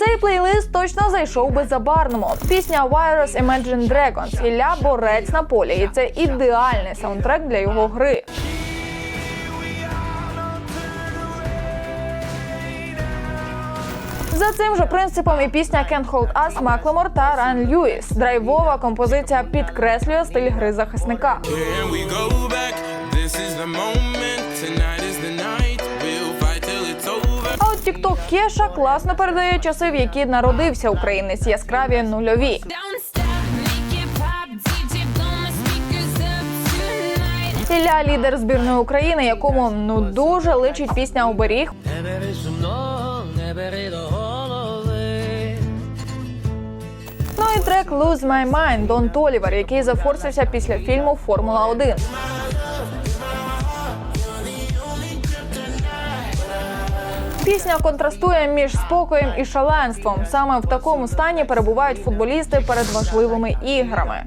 Цей плейлист точно зайшов би за барному. Пісня Virus Imagine Dragons Ілля борець на полі, і це ідеальний саундтрек для його гри. За цим же принципом і пісня Can't Hold Us Маклемор та Ран Льюіс. Драйвова композиція підкреслює стиль гри захисника. Кеша класно передає часи, в які народився українець яскраві нульові. Ілля лідер збірної України, якому ну дуже личить пісня оберіг. Не бери сумно, не бери до голови. Ну і трек Lose My Mind Дон Толівер, який зафорсився після фільму Формула 1 Пісня контрастує між спокоєм і шаленством. Саме в такому стані перебувають футболісти перед важливими іграми.